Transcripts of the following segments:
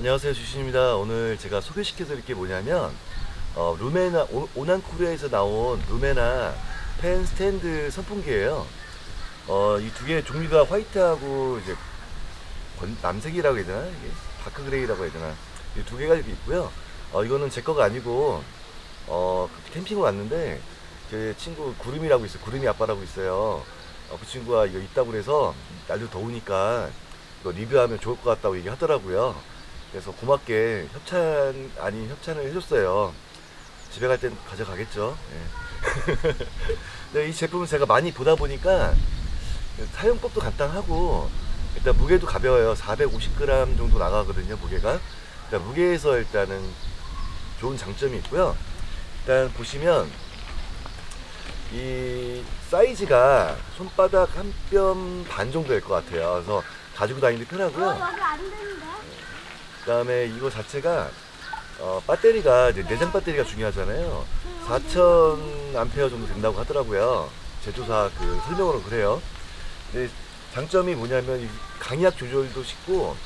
안녕하세요 주신입니다. 오늘 제가 소개시켜 드릴 게 뭐냐면 어, 루메나 오- 오난 코리아에서 나온 루메나 펜 스탠드 선풍기예요. 어, 이 두 개의 종류가 화이트하고 이제 건- 남색이라고 해야 되나? 이게 다크 그레이라고 해야 되나? 이 두 개가 이렇게 있고요. 어, 이거는 제 거가 아니고 어, 캠핑을 왔는데 제 친구 구름이라고 있어요. 구름이 아빠라고 있어요. 어, 그 친구가 이거 있다고 그래서 날도 더우니까 리뷰하면 좋을 것 같다고 얘기하더라고요 그래서 고맙게 협찬 아닌 협찬을 해줬어요. 집에 갈 땐 가져가겠죠. 예. 근데 이 제품을 제가 많이 보다 보니까 사용법도 간단하고 일단 무게도 가벼워요. 450g 정도 나가거든요. 무게가. 일단 무게에서 일단은 좋은 장점이 있고요. 일단 보시면 이 사이즈가 손바닥 한 뼘 반 정도 될 것 같아요. 그래서 가지고 다니기 편하고요. 그다음에 이거 자체가 어, 배터리가 이제 내장 배터리가 중요하잖아요. 4,000 암페어 정도 된다고 하더라고요. 제조사 그 설명으로 그래요. 근데 장점이 뭐냐면 이 강약 조절도 쉽고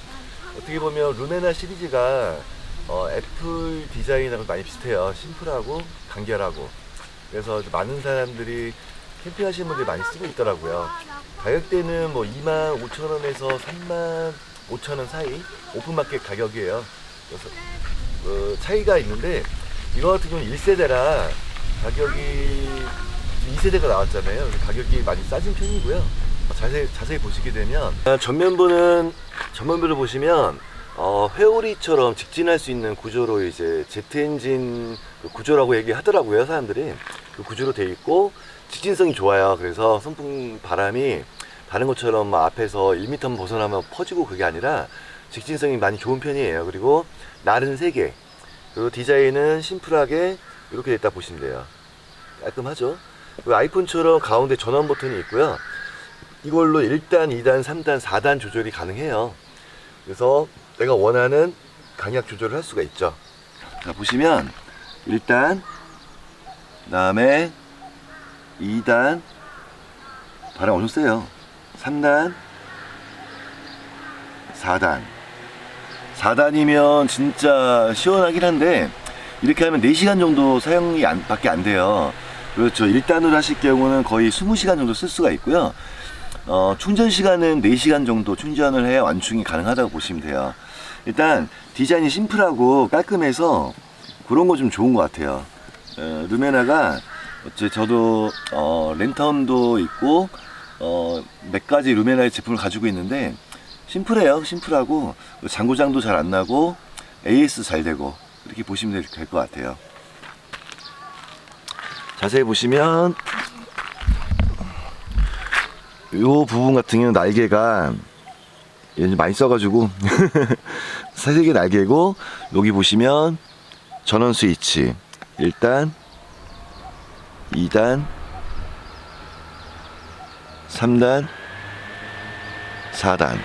어떻게 보면 루메나 시리즈가 어, 애플 디자인하고 많이 비슷해요. 심플하고 간결하고. 그래서 많은 사람들이 캠핑하시는 분들이 많이 쓰고 있더라고요. 가격대는 뭐 2만 5천 원에서 3만 5천 원 사이 오픈마켓 가격이에요. 그래서 어, 차이가 있는데 이거 같은 경우는 1세대라 가격이 2세대가 나왔잖아요. 가격이 많이 싸진 편이고요. 자세히, 자세히 보시게 되면 아, 전면부는 전면부를 보시면 어, 회오리처럼 직진할 수 있는 구조로 이제 제트 엔진 그 구조라고 얘기하더라고요 사람들이 그 구조로 돼 있고 직진성이 좋아요. 그래서 선풍 바람이 다른 것처럼 막 앞에서 1m 벗어나면 퍼지고 그게 아니라 직진성이 많이 좋은 편이에요. 그리고 날은 3개. 그리고 디자인은 심플하게 이렇게 됐다 보시면 돼요. 깔끔하죠? 아이폰처럼 가운데 전원 버튼이 있고요. 이걸로 1단, 2단, 3단, 4단 조절이 가능해요. 그래서 내가 원하는 강약 조절을 할 수가 있죠. 자, 보시면 1단, 그 다음에 2단, 바람 엄청 세요. 3단, 4단. 4단이면 진짜 시원하긴 한데, 이렇게 하면 4시간 정도 사용이 안, 밖에 안 돼요. 그렇죠. 1단으로 하실 경우는 거의 20시간 정도 쓸 수가 있고요. 어, 충전 시간은 4시간 정도 충전을 해야 완충이 가능하다고 보시면 돼요. 일단 디자인이 심플하고 깔끔해서 그런 거 좀 좋은 것 같아요. 어, 루메나가 어째 저도 어, 랜턴도 있고 어, 몇 가지 루메나의 제품을 가지고 있는데 심플해요. 심플하고 장고장도 잘 안 나고 AS 잘 되고 이렇게 보시면 될 것 같아요. 자세히 보시면 요 부분 같은 경우는 날개가 많이 써가지고 사색의 날개고 여기 보시면 전원 스위치 1단 2단 3단 4단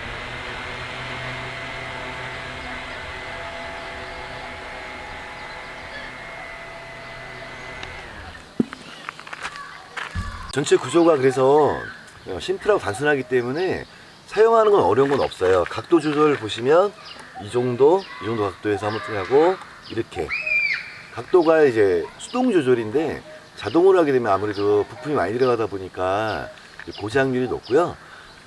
전체 구조가 그래서 어, 심플하고 단순하기 때문에 사용하는 건 어려운 건 없어요. 각도 조절 보시면 이 정도, 이 정도 각도에서 한번 하고 이렇게 각도가 이제 수동 조절인데 자동으로 하게 되면 아무래도 부품이 많이 들어가다 보니까 고장률이 높고요.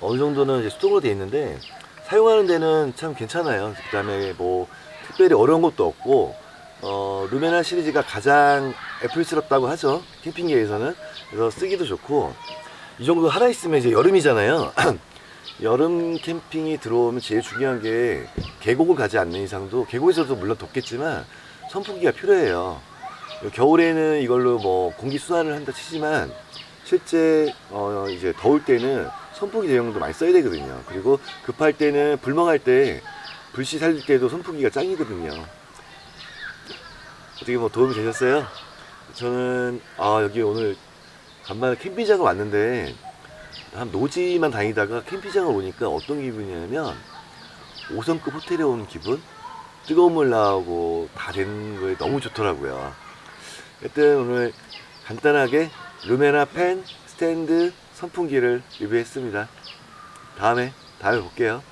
어느 정도는 이제 수동으로 돼 있는데 사용하는 데는 참 괜찮아요. 그다음에 뭐 특별히 어려운 것도 없고 어, 루메나 시리즈가 가장 애플스럽다고 하죠. 캠핑계에서는. 그래서 쓰기도 좋고 이 정도 하나 있으면 이제 여름이잖아요. 여름 캠핑이 들어오면 제일 중요한 게 계곡을 가지 않는 이상도 계곡에서도 물론 덥겠지만 선풍기가 필요해요. 겨울에는 이걸로 뭐 공기 순환을 한다 치지만 실제 어 이제 더울 때는 선풍기 대용도 많이 써야 되거든요. 그리고 급할 때는 불멍할 때 불씨 살릴 때도 선풍기가 짱이거든요. 어떻게 뭐 도움이 되셨어요? 저는 아 여기 오늘 간만에 캠핑장을 왔는데 한 노지만 다니다가 캠핑장을 오니까 어떤 기분이냐면 5성급 호텔에 온 기분? 뜨거운 물 나오고 다된 거에 너무 좋더라고요. 하여튼 오늘 간단하게 루메나 펜, 스탠드, 선풍기를 리뷰했습니다. 다음에, 다음에 볼게요.